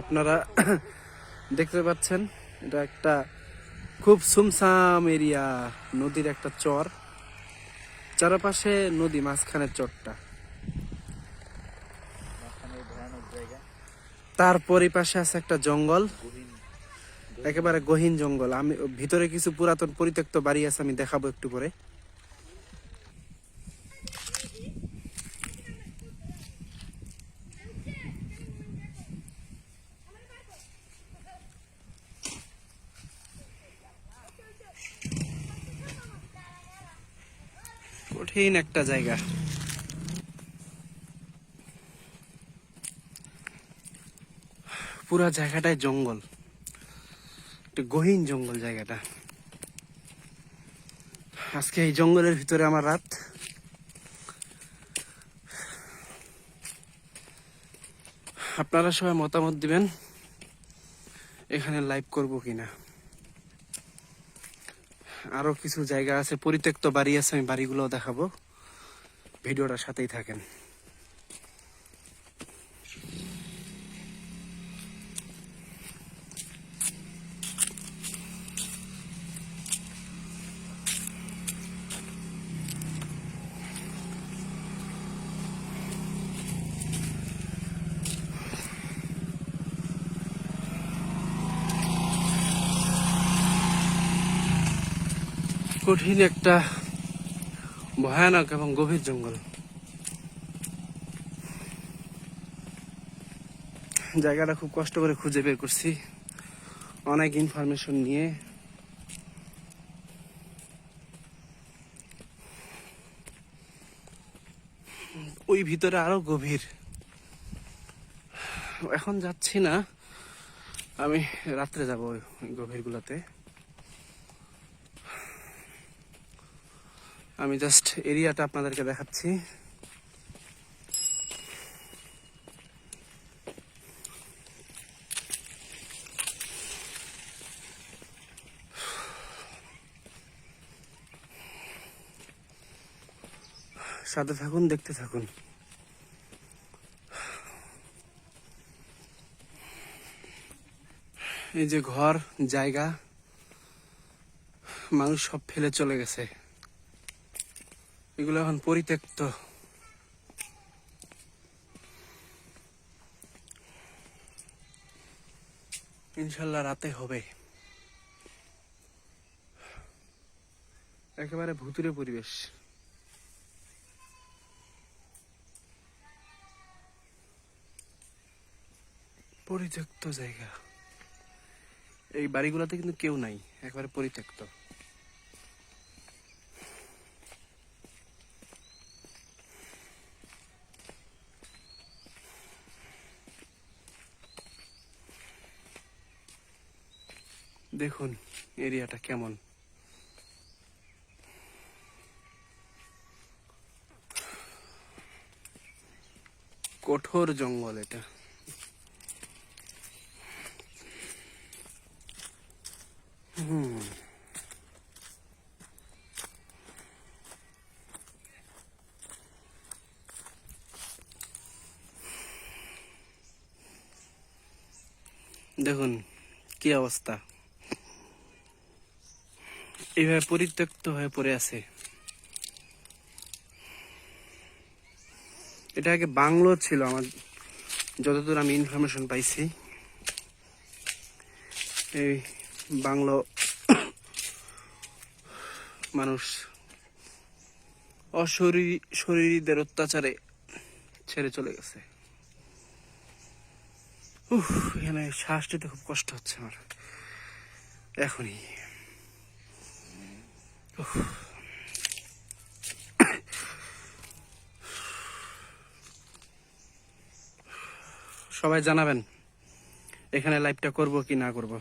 আপনারা দেখতে পাচ্ছেন, এটা একটা খুব সুমসাম এরিয়া, নদীর একটা চর। চারপাশে নদী, মাঝখানের চরটা। মাঝখানে ভয়ানক জায়গা তারপরে পাশে আছে একটা জঙ্গল। একেবারে গহীন জঙ্গল। আমি ভিতরে কিছু পুরাতন পরিত্যক্ত বাড়ি আছে, আমি দেখাবো একটু পরে। কঠিন একটা জায়গা। পুরা জায়গাটাই জঙ্গল। গহীন জঙ্গল জায়গাটা। আজকে এই জঙ্গলের ভিতরে আমার রাত। আপনারা সবাই মতামত দিবেন, এখানে লাইভ করব কিনা। আরও কিছু জায়গা আছে পরিত্যক্ত বাড়ি আছে আমি বাড়িগুলো দেখাবো। ভিডিওটার সাথেই থাকেন। কঠিন একটা ভয়ানক এবং গভীর জঙ্গল। জায়গাটা খুব কষ্ট করে খুঁজে বের করছি। অনেক ইনফরমেশন নিয়ে। ওই ভিতরে আরও গভীর। এখন যাচ্ছি না। আমি রাত্রে যাব ওই গভীর আমি জাস্ট এরিয়াটা আপনাদেরকে দেখাচ্ছি। সাথে থাকুন, দেখতে থাকুন। এই যে ঘর, জায়গা, মানুষ সব ফেলে চলে গেছে। এগুলো এখন পরিত্যক্ত। ইনশাল্লাহ রাতে হবে। একেবারে ভুতুরে পরিবেশ। পরিত্যক্ত জায়গা। এই বাড়িগুলোতে কিন্তু কেউ নাই, একেবারে পরিত্যক্ত। দেখুন এরিয়াটা কেমন। কঠোর জঙ্গল এটা। হুম। দেখুন কি অবস্থা। এইভাবে পরিত্যক্ত হয়ে পড়ে আছে। এটা আগে বাংলো ছিল, আমার যতদূর আমি ইনফরমেশন পাইছি। এই বাংলো মানুষ অশরীরী শরীরীদের অত্যাচারে ছেড়ে চলে গেছে। উহ এখানে শ্বাস নিতে খুব কষ্ট হচ্ছে আমার। এখনই। সবাই জানাবেন এখানে লাইভটা করব কি না করব।